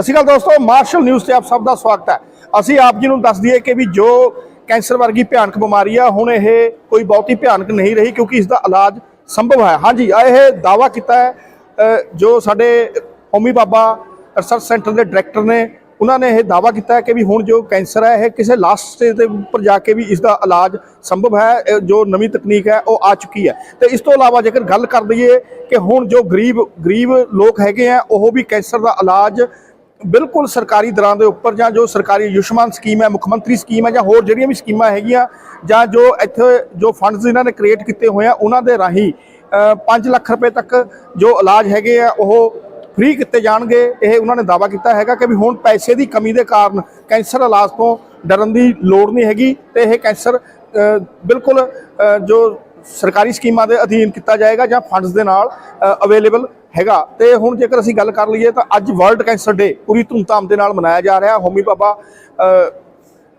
ਸਤਿ ਸ਼੍ਰੀ ਅਕਾਲ ਦੋਸਤੋ martial news ਤੇ ਆਪ ਸਭ ਦਾ ਸਵਾਗਤ ਹੈ। ਅਸੀਂ ਆਪ ਜੀ ਨੂੰ ਦੱਸ ਦਈਏ ਕਿ ਵੀ ਜੋ ਕੈਂਸਰ ਵਰਗੀ ਭਿਆਨਕ ਬਿਮਾਰੀ ਆ, ਹੁਣ ਇਹ ਕੋਈ ਬਹੁਤੀ ਭਿਆਨਕ ਨਹੀਂ ਰਹੀ ਕਿਉਂਕਿ ਇਸ ਦਾ ਇਲਾਜ ਸੰਭਵ ਹੈ। ਹਾਂਜੀ ਇਹ ਦਾਵਾ ਕੀਤਾ ਹੈ ਜੋ ਸਾਡੇ ਹੋਮੀ ਬਾਬਾ ਰਿਸਰਚ ਸੈਂਟਰ ਦੇ ਡਾਇਰੈਕਟਰ ਨੇ, ਉਹਨਾਂ ਨੇ ਇਹ ਦਾਵਾ ਕੀਤਾ ਹੈ ਕਿ ਵੀ ਹੁਣ ਜੋ ਕੈਂਸਰ ਹੈ, ਇਹ ਕਿਸੇ ਲਾਸਟ ਸਟੇਜ ਦੇ ਉੱਪਰ ਜਾ ਕੇ ਵੀ ਇਸ ਦਾ ਇਲਾਜ ਸੰਭਵ ਹੈ ਜੋ ਨਵੀਂ ਤਕਨੀਕ ਹੈ, ਉਹ ਆ ਚੁੱਕੀ ਹੈ। ਤੇ ਇਸ ਤੋਂ ਇਲਾਵਾ ਜੇਕਰ ਗੱਲ ਕਰ ਲਈਏ ਕਿ ਹੁਣ ਜੋ ਗਰੀਬ ਗਰੀਬ ਲੋਕ ਹੈਗੇ ਆ, ਉਹ ਵੀ ਕੈਂਸਰ ਦਾ ਇਲਾਜ ਬਿਲਕੁਲ ਸਰਕਾਰੀ ਦਰਾਂ ਦੇ ਉੱਪਰ ਜਾਂ ਜੋ ਸਰਕਾਰੀ ਆਯੁਸ਼ਮਾਨ ਸਕੀਮ ਹੈ, ਮੁੱਖ ਮੰਤਰੀ ਸਕੀਮ ਹੈ ਜਾਂ ਹੋਰ ਜਿਹੜੀਆਂ ਵੀ ਸਕੀਮਾਂ ਹੈਗੀਆਂ ਜਾਂ ਜੋ ਇੱਥੇ ਜੋ ਫੰਡਸ ਇਹਨਾਂ ਨੇ ਕ੍ਰੀਏਟ ਕੀਤੇ ਹੋਏ ਆ, ਉਹਨਾਂ ਦੇ ਰਾਹੀਂ 5 ਲੱਖ ਰੁਪਏ ਤੱਕ ਜੋ ਇਲਾਜ ਹੈਗੇ ਆ, ਉਹ ਫ੍ਰੀ ਕੀਤੇ ਜਾਣਗੇ। ਇਹ ਉਹਨਾਂ ਨੇ ਦਾਵਾ ਕੀਤਾ ਹੈਗਾ ਕਿ ਵੀ ਹੁਣ ਪੈਸੇ ਦੀ ਕਮੀ ਦੇ ਕਾਰਨ ਕੈਂਸਰ ਇਲਾਜ ਤੋਂ ਡਰਨ ਦੀ ਲੋੜ ਨਹੀਂ ਹੈਗੀ ਤੇ ਇਹ ਕੈਂਸਰ ਬਿਲਕੁਲ ਜੋ ਸਰਕਾਰੀ ਸਕੀਮਾਂ ਦੇ ਅਧੀਨ ਕੀਤਾ ਜਾਏਗਾ ਜਾਂ ਫੰਡਸ ਦੇ ਨਾਲ ਅਵੇਲੇਬਲ ਹੈਗਾ। ਤੇ ਹੁਣ ਜੇਕਰ ਅਸੀਂ ਗੱਲ ਕਰ ਲਈਏ ਤਾਂ ਅੱਜ ਵਰਲਡ ਕੈਂਸਰ ਡੇ ਪੂਰੀ ਧੂਮਧਾਮ ਦੇ ਨਾਲ ਮਨਾਇਆ ਜਾ ਰਿਹਾ। ਹੋਮੀ ਬਾਬਾ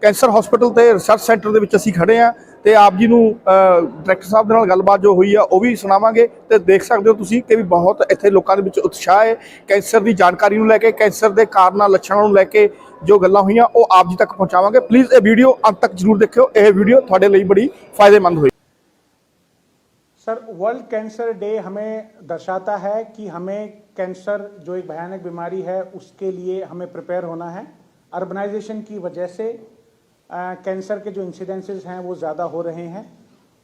ਕੈਂਸਰ ਹਸਪੀਟਲ ਤੇ ਰਿਸਰਚ ਸੈਂਟਰ ਦੇ ਵਿੱਚ ਅਸੀਂ ਖੜੇ ਆ ਤੇ ਆਪ ਜੀ ਨੂੰ ਡਾਇਰੈਕਟਰ ਸਾਹਿਬ ਦੇ ਨਾਲ ਗੱਲਬਾਤ ਜੋ ਹੋਈ ਆ, ਉਹ ਵੀ ਸੁਣਾਵਾਂਗੇ ਤੇ ਦੇਖ ਸਕਦੇ ਹੋ ਤੁਸੀਂ ਕਿ ਵੀ ਬਹੁਤ ਇੱਥੇ ਲੋਕਾਂ ਦੇ ਵਿੱਚ ਉਤਸ਼ਾਹ ਹੈ। ਕੈਂਸਰ ਦੀ ਜਾਣਕਾਰੀ ਨੂੰ ਲੈ ਕੇ, ਕੈਂਸਰ ਦੇ ਕਾਰਨਾਂ, ਲੱਛਣਾਂ ਨੂੰ ਲੈ ਕੇ ਜੋ ਗੱਲਾਂ ਹੋਈਆਂ, ਉਹ ਆਪ ਜੀ ਤੱਕ ਪਹੁੰਚਾਵਾਂਗੇ। ਪਲੀਜ਼ ਇਹ ਵੀਡੀਓ ਅੰਤ ਤੱਕ ਜਰੂਰ ਦੇਖਿਓ। ਇਹ ਵੀਡੀਓ ਤੁਹਾਡੇ ਲਈ ਬੜੀ ਫਾਇਦੇਮੰਦ ਹੋਈ सर, वर्ल्ड कैंसर डे हमें दर्शाता है कि हमें कैंसर जो एक भयानक बीमारी है, उसके लिए हमें प्रिपेयर होना है। अर्बनाइजेशन की वजह से कैंसर के जो इंसिडेंसेस हैं, वो ज़्यादा हो रहे हैं।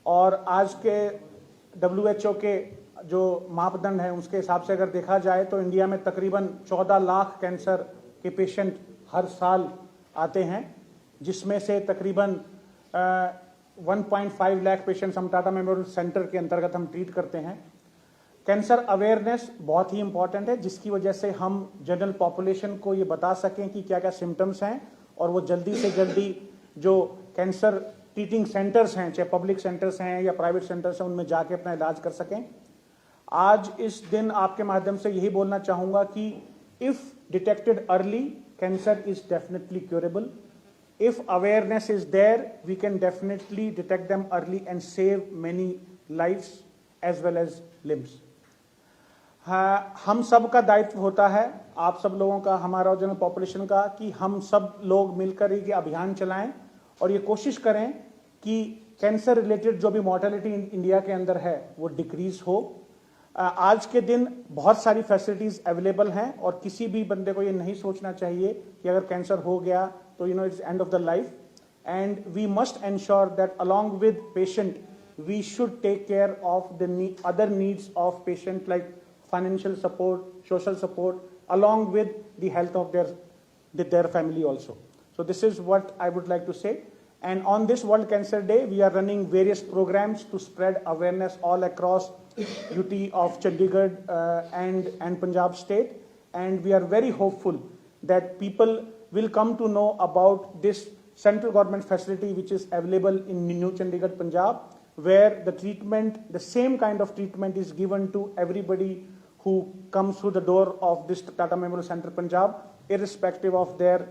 और आज के डब्ल्यू के जो मापदंड हैं, उसके हिसाब से अगर देखा जाए तो इंडिया में तकरीबन 14 लाख कैंसर के पेशेंट हर साल आते हैं, जिसमें से तकरीबन 1.5 लाख पेशेंट्स हम टाटा मेमोरियल सेंटर के अंतर्गत हम ट्रीट करते हैं। कैंसर अवेयरनेस बहुत ही इंपॉर्टेंट है, जिसकी वजह से हम जनरल पॉपुलेशन को ये बता सकें कि क्या क्या सिम्टम्स हैं और वो जल्दी से जल्दी जो कैंसर ट्रीटिंग सेंटर्स हैं, चाहे पब्लिक सेंटर्स हैं या प्राइवेट सेंटर्स हैं, उनमें जाके अपना इलाज कर सकें। आज इस दिन आपके माध्यम से यही बोलना चाहूँगा कि if detected early cancer is definitely curable if awareness is there, we can definitely detect them early and save many lives as well as limbs. हम सब का दायित्व होता है, आप सब लोगों का, हमारा जनरल पॉपुलेशन का, कि हम सब लोग मिलकर ये अभियान चलाएँ और ये कोशिश करें कि कैंसर रिलेटेड जो भी मॉर्टेलिटी इंडिया के अंदर है, वो डिक्रीज हो। आज के दिन बहुत सारी फैसिलिटीज़ अवेलेबल हैं और किसी भी बंदे को ये नहीं सोचना चाहिए कि अगर कैंसर हो गया So, you know, it's end of the life. And we must ensure that along with patient, we should take care of the other needs of patient like financial support, social support, along with the health of their, their family also. So this is what I would like to say. And on this World Cancer Day, we are running various programs to spread awareness all across UT of Chandigarh uh, and, and Punjab state. And we are very hopeful that people will come to know about this central government facility which is available in New Chandigarh, Punjab, where the treatment, the same kind of treatment is given to everybody who comes through the door of this Tata Memorial Center, Punjab, irrespective of their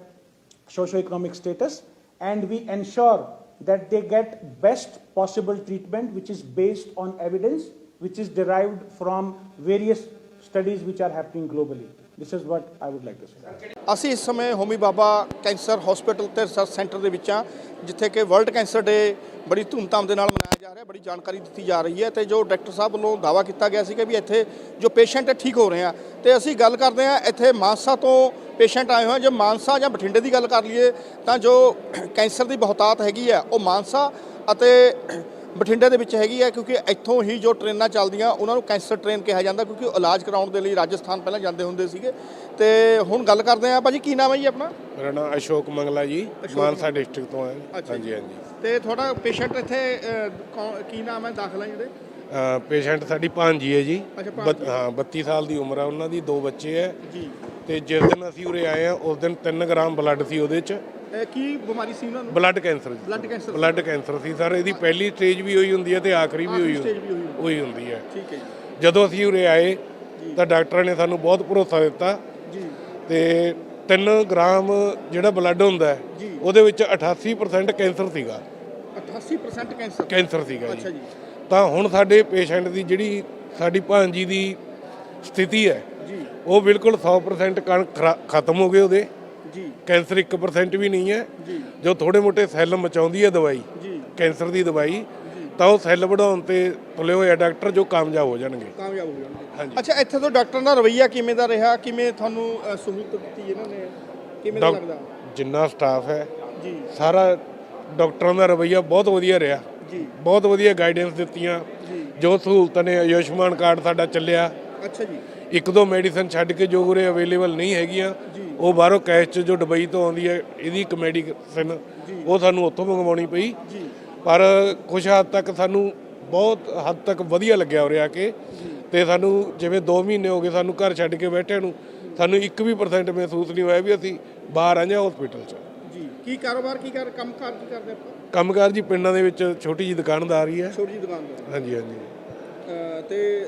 socio-economic status, and we ensure that they get best possible treatment which is based on evidence, which is derived from various studies which are happening globally. This is what I would like to say. ਅਸੀਂ ਇਸ ਸਮੇਂ Homi Bhabha cancer hospital ਤੇ research centre ਦੇ ਵਿੱਚ ਆ ਜਿੱਥੇ ਕਿ world cancer ਡੇ ਬੜੀ ਧੂਮਧਾਮ ਦੇ ਨਾਲ ਮਨਾਇਆ ਜਾ ਰਿਹਾ, ਬੜੀ ਜਾਣਕਾਰੀ ਦਿੱਤੀ ਜਾ ਰਹੀ ਹੈ ਤੇ ਜੋ ਡਾਕਟਰ ਸਾਹਿਬ ਵੱਲੋਂ ਦਾਵਾ ਕੀਤਾ ਗਿਆ ਸੀ ਕਿ ਵੀ ਇੱਥੇ ਜੋ ਪੇਸ਼ੈਂਟ ਹੈ ਠੀਕ ਹੋ ਰਹੇ ਆ ਤੇ ਅਸੀਂ ਗੱਲ ਕਰਦੇ ਆ ਇੱਥੇ ਮਾਨਸਾ ਤੋਂ ਪੇਸ਼ੈਂਟ ਆਏ ਹੋਏ ਆ ਜੇ ਮਾਨਸਾ ਜਾਂ ਬਠਿੰਡੇ ਦੀ ਗੱਲ ਕਰ ਲਈਏ ਤਾਂ ਜੋ ਕੈਂਸਰ ਦੀ ਬਹੁਤਾਤ ਹੈਗੀ ਆ ਉਹ ਮਾਨਸਾ ਅਤੇ ਬਠਿੰਡੇ ਦੇ ਵਿੱਚ ਹੈਗੀ ਹੈ ਕਿਉਂਕਿ ਇੱਥੋਂ ਹੀ ਜੋ ਟ੍ਰੇਨਾਂ ਚੱਲਦੀਆਂ ਉਹਨਾਂ ਨੂੰ ਕੈਂਸਰ ਟ੍ਰੇਨ ਕਿਹਾ ਜਾਂਦਾ ਕਿਉਂਕਿ ਉਹ ਇਲਾਜ ਕਰਾਉਣ ਦੇ ਲਈ ਰਾਜਸਥਾਨ ਪਹਿਲਾਂ ਜਾਂਦੇ ਹੁੰਦੇ ਸੀਗੇ। ਤੇ ਹੁਣ ਗੱਲ ਕਰਦੇ ਆ ਭਾਜੀ ਕੀ ਨਾਮ ਹੈ ਜੀ ਆਪਣਾ? ਮੇਰਾ ਨਾਮ ਅਸ਼ੋਕ ਮੰਗਲਾ ਜੀ ਮਾਨਸਾ ਡਿਸਟ੍ਰਿਕਟ ਤੋਂ ਅੱਛਾ ਹਾਂਜੀ ਜੀ। ਹਾਂਜੀ। ਤੇ ਤੁਹਾਡਾ ਪੇਸ਼ੈਂਟ ਇੱਥੇ ਕੀ ਨਾਮ ਹੈ ਦਾਖਲਾ ਜਿਹੜੇ ਪੇਸ਼ੈਂਟ ਸਾਡੀ ਭਾਂਜੀ ਹੈ ਜੀ। ਹਾਂ 32 ਸਾਲ ਦੀ ਉਮਰ ਆ ਉਹਨਾਂ ਦੀ ਦੋ ਬੱਚੇ ਹੈ। ਜੀ। ਤੇ ਜਿਸ ਦਿਨ ਅਸੀਂ ਉਰੇ ਆਏ ਆ ਉਸ ਦਿਨ 3 ਗ੍ਰਾਮ ਬਲੱਡ ਸੀ ਉਹਦੇ ਚ। ਕੀ ਬਿਮਾਰੀ ਸੀ ਉਹਨਾਂ ਨੂੰ? ਬਲੱਡ ਕੈਂਸਰ cancer ਸੀ। ਬਲੱਡ ਕੈਂਸਰ ਸੀ ਸਰ ਇਹਦੀ ਪਹਿਲੀ ਸਟੇਜ ਵੀ ਹੋਈ ਹੁੰਦੀ ਹੈ ਤੇ ਆਖਰੀ ਵੀ ਹੋਈ stage ਵੀ ਹੋਈ ਹੁੰਦੀ ਹੋਈ ਹੁੰਦੀ ਹੈ। ਠੀਕ ਹੈ ਜੀ। ਜਦੋਂ ਅਸੀਂ ਉਰੇ ਆਏ ਤਾਂ ਡਾਕਟਰਾਂ ਨੇ ਸਾਨੂੰ ਬਹੁਤ ਭਰੋਸਾ ਦਿੱਤਾ ਜੀ। ਤੇ 3 ਗ੍ਰਾਮ ਜਿਹੜਾ ਬਲੱਡ ਹੁੰਦਾ ਹੈ ਜੀ। ਉਹਦੇ ਵਿੱਚ 88% ਕੈਂਸਰ ਸੀਗਾ। 88% ਕੈਂਸਰ। ਕੈਂਸਰ ਸੀਗਾ ਅੱਛਾ ਜੀ। ਜੀ ਤਾਂ ਹੁਣ ਸਾਡੇ ਪੇਸ਼ੈਂਟ ਦੀ ਜਿਹੜੀ ਸਾਡੀ ਭਾਂਜੀ ਦੀ ਸਥਿਤੀ ਹੈ ਜੀ। ਉਹ ਬਿਲਕੁਲ 100% ਕਣਕ ਖਰਾ- ਖਤਮ ਹੋ ਗਏ ਉਹਦੇ। ਜੀ। ਕੈਂਸਰ 1% ਵੀ ਨਹੀਂ ਹੈ। ਜੀ। ਜੋ ਥੋੜੇ ਮੋਟੇ ਸੈੱਲ ਮਚਾਉਂਦੀ ਹੈ ਦਵਾਈ ਜੀ। ਕੈਂਸਰ ਦੀ ਦਵਾਈ ਤਾਂ ਉਹ ਸੈੱਲ ਵਧਾਉਣ ਤੇ ਤੁਲੇ ਹੋਏ ਆ ਡਾਕਟਰ ਜੋ ਕਾਮਯਾਬ ਹੋ ਜਾਣਗੇ। ਕਾਮਯਾਬ ਹੋ ਜਾਣਗੇ। ਹਾਂਜੀ। ਅੱਛਾ ਇੱਥੇ ਤੋਂ ਡਾਕਟਰ ਦਾ ਰਵਈਆ ਕਿਵੇਂ ਦਾ ਰਿਹਾ? ਕਿਵੇਂ ਤੁਹਾਨੂੰ ਅ, ਸਹੂਲਤ ਦਿੱਤੀ ਇਹਨਾਂ ਨੇ? ਕਿਵੇਂ ਦਾ ਲੱਗਦਾ? ਜਿੰਨਾ ਸਟਾਫ ਹੈ ਜੀ। ਸਾਰਾ ਡਾਕਟਰਾਂ ਦਾ ਰਵੱਈਆ ਬਹੁਤ ਵਧੀਆ ਰਿਹਾ। ਜੀ। ਬਹੁਤ ਵਧੀਆ ਗਾਈਡੈਂਸ ਦਿੱਤੀਆਂ। ਜੀ। ਜੋ ਸਹੂਲਤਾਂ ਨੇ ਆਯੁਸ਼ਮਾਨ ਕਾਰਡ ਸਾਡਾ ਚੱਲਿਆ। ਅੱਛਾ ਜੀ। ਇੱਕ ਦੋ ਮੈਡੀਸਨ ਛੱਡ ਕੇ ਜੋ ਉਰੇ ਅਵੇਲੇਬਲ ਨਹੀਂ ਹੈਗੀਆਂ ਜੀ। ਉਹ ਬਾਹਰੋਂ ਕੈਸ਼ 'ਚ ਜੋ ਦੁਬਈ ਤੋਂ ਆਉਂਦੀ ਹੈ ਇਹਦੀ ਇੱਕ ਮੈਡੀਸਨ ਉਹ ਸਾਨੂੰ ਉੱਥੋਂ ਮੰਗਵਾਉਣੀ ਪਈ। ਜੀ। ਪਰ ਕੁਝ ਹੱਦ ਤੱਕ ਸਾਨੂੰ ਬਹੁਤ ਹੱਦ ਤੱਕ ਵਧੀਆ ਲੱਗਿਆ ਉਰੇ ਆ ਕੇ। ਤੇ ਸਾਨੂੰ ਜਿਵੇਂ 2 ਮਹੀਨੇ ਹੋ ਗਏ ਸਾਨੂੰ ਘਰ ਛੱਡ ਕੇ ਬੈਠਿਆਂ ਨੂੰ ਸਾਨੂੰ 1 ਵੀ percent ਮਹਿਸੂਸ ਨਹੀਂ ਹੋਇਆ ਵੀ ਅਸੀਂ ਬਾਹਰ ਆਏ ਹਾਂ ਹਸਪੀਟਲ 'ਚ। ਜੀ ਕੀ ਕਾਰੋਬਾਰ ਕੀ ਕਰ ਕੰਮ ਕਾਰ ਕੀ ਕਰਦੇ ਆਪਾਂ? ਕੰਮਕਾਰ ਜੀ ਪਿੰਡਾਂ ਦੇ ਵਿੱਚ ਛੋਟੀ ਜੀ ਦੁਕਾਨਦਾਰੀ ਹੈ ਛੋਟੀ ਜਿਹੀ ਦੁਕਾਨ ਦਾ ਹਾਂਜੀ। ਹਾਂਜੀ ਤੇ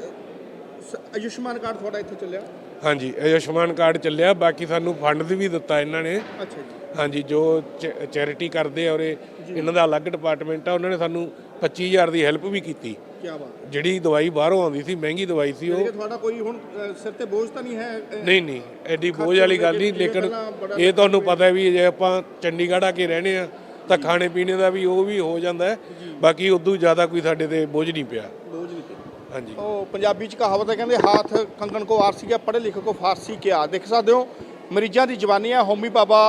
ਆਯੁਸ਼ਮਾਨ ਕਾਰਡ ਤੁਹਾਡਾ ਇੱਥੇ ਚੱਲਿਆ? ਹਾਂਜੀ ਆਯੁਸ਼ਮਾਨ ਕਾਰਡ ਚੱਲਿਆ ਬਾਕੀ ਸਾਨੂੰ ਫੰਡ ਵੀ ਦਿੱਤਾ ਇਹਨਾਂ ਨੇ। ਅੱਛਾ ਜੀ। ਹਾਂਜੀ ਜੋ ਚੈਰਿਟੀ ਕਰਦੇ ਆ ਔਰੇ ਇਹਨਾਂ ਦਾ ਅਲੱਗ ਡਿਪਾਰਟਮੈਂਟ ਆ ਉਹਨਾਂ ਨੇ ਸਾਨੂੰ 25000 ਦੀ ਹੈਲਪ ਵੀ ਕੀਤੀ। ਕੀ ਬਾਤ ਹੈ। ਜਿਹੜੀ ਦਵਾਈ ਬਾਹਰੋਂ ਆਉਂਦੀ ਸੀ ਮਹਿੰਗੀ ਦਵਾਈ ਸੀ ਉਹ। ਤੁਹਾਡਾ ਕੋਈ ਹੁਣ ਸਿਰ ਤੇ ਬੋਝ ਤਾਂ ਨਹੀਂ ਹੈ ਨਹੀਂ ਨਹੀਂ ਐਡੀ ਬੋਝ ਵਾਲੀ ਗੱਲ ਨਹੀਂ ਲੇਕਿਨ ਇਹ ਤੁਹਾਨੂੰ ਪਤਾ ਹੈ ਵੀ ਜੇ ਆਪਾਂ ਚੰਡੀਗੜ੍ਹ ਆ ਕੇ ਰਹਿੰਦੇ ਆ ਤਾਂ ਖਾਣੇ ਪੀਣੇ ਦਾ ਵੀ ਉਹ ਵੀ ਹੋ ਜਾਂਦਾ ਬਾਕੀ ਉਦੋਂ ਜ਼ਿਆਦਾ ਕੋਈ ਸਾਡੇ ਤੇ ਬੋਝ ਨਹੀਂ ਪਿਆ। ਹਾਂਜੀ। ਉਹ ਪੰਜਾਬੀ ਚ ਕਹਾਵਤ ਹੈ ਕਹਿੰਦੇ ਹਾਥ ਕੰਗਣ ਕੋ ਆਰਸੀ ਗਿਆ ਪੜ੍ਹੇ ਲਿਖੇ ਕੋ ਫਾਰਸੀ ਕਿਆ ਦੇਖ ਸਕਦੇ ਹੋ ਮਰੀਜ਼ਾਂ ਦੀ ਜਵਾਨੀ ਹੈ। Homi Bhabha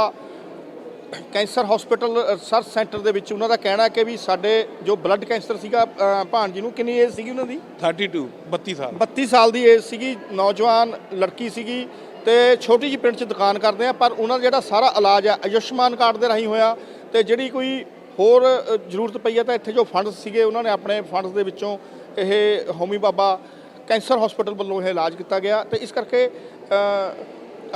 cancer hospital research centre ਦੇ ਵਿੱਚ ਉਹਨਾਂ ਦਾ ਕਹਿਣਾ ਹੈ ਕਿ ਵੀ ਸਾਡੇ ਜੋ ਬਲੱਡ ਕੈਂਸਰ ਸੀਗਾ ਅ, ਭਾਣਜੀ ਨੂੰ ਕਿੰਨੀ ਏਜ ਸੀਗੀ ਉਹਨਾਂ ਦੀ? 32 32 ਸਾਲ। 32 ਸਾਲ ਦੀ ਏਜ ਸੀਗੀ। ਨੌਜਵਾਨ ਲੜਕੀ ਸੀਗੀ ਤੇ ਛੋਟੀ ਜਿਹੀ ਪਿੰਡ 'ਚ ਦੁਕਾਨ ਕਰਦੇ ਆ ਪਰ ਉਹਨਾਂ ਦਾ ਜਿਹੜਾ ਸਾਰਾ ਇਲਾਜ ਆ ਆਯੁਸ਼ਮਾਨ ਕਾਰਡ ਦੇ ਰਾਹੀਂ ਹੋਇਆ ਤੇ ਜਿਹੜੀ ਕੋਈ ਹੋਰ ਜ਼ਰੂਰਤ ਪਈ ਆ ਤਾਂ ਇੱਥੇ ਜੋ ਫੰਡਸ ਸੀਗੇ ਉਹਨਾਂ ਨੇ ਆਪਣੇ ਫੰਡਸ ਦੇ ਵਿੱਚੋਂ ਇਹ ਹੋਮੀ ਬਾਬਾ ਕੈਂਸਰ ਹਸਪੀਟਲ ਵੱਲੋਂ ਇਹ ਇਲਾਜ ਕੀਤਾ ਗਿਆ ਤੇ ਇਸ ਕਰਕੇ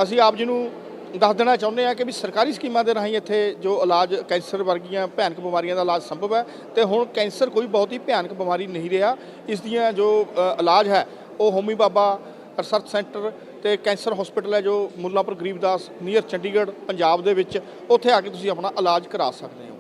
ਅਸੀਂ ਆਪ ਜੀ ਨੂੰ ਦੱਸ ਦੇਣਾ ਚਾਹੁੰਦੇ ਆ ਕਿ ਵੀ ਸਰਕਾਰੀ ਸਕੀਮਾਂ ਦੇ ਰਾਹੀਂ ਇੱਥੇ ਜੋ ਇਲਾਜ ਕੈਂਸਰ ਵਰਗੀਆਂ ਭਿਆਨਕ ਬਿਮਾਰੀਆਂ ਦਾ ਇਲਾਜ ਸੰਭਵ ਹੈ ਤੇ ਹੁਣ ਕੈਂਸਰ ਕੋਈ ਬਹੁਤ ਹੀ ਭਿਆਨਕ ਬਿਮਾਰੀ ਨਹੀਂ ਰਿਹਾ। ਇਸ ਦੀਆਂ ਜੋ ਇਲਾਜ ਹੈ, ਉਹ ਹੋਮੀ ਬਾਬਾ ਰਿਸਰਚ ਸੈਂਟਰ ਤੇ ਕੈਂਸਰ ਹਸਪੀਟਲ ਹੈ ਜੋ ਮੁੱਲਾਪੁਰ ਗਰੀਬਦਾਸ ਨੀਅਰ ਚੰਡੀਗੜ੍ਹ, ਪੰਜਾਬ ਦੇ ਵਿੱਚ, ਉੱਥੇ ਆ ਕੇ ਤੁਸੀਂ ਆਪਣਾ ਇਲਾਜ ਕਰਾ ਸਕਦੇ ਹੋ।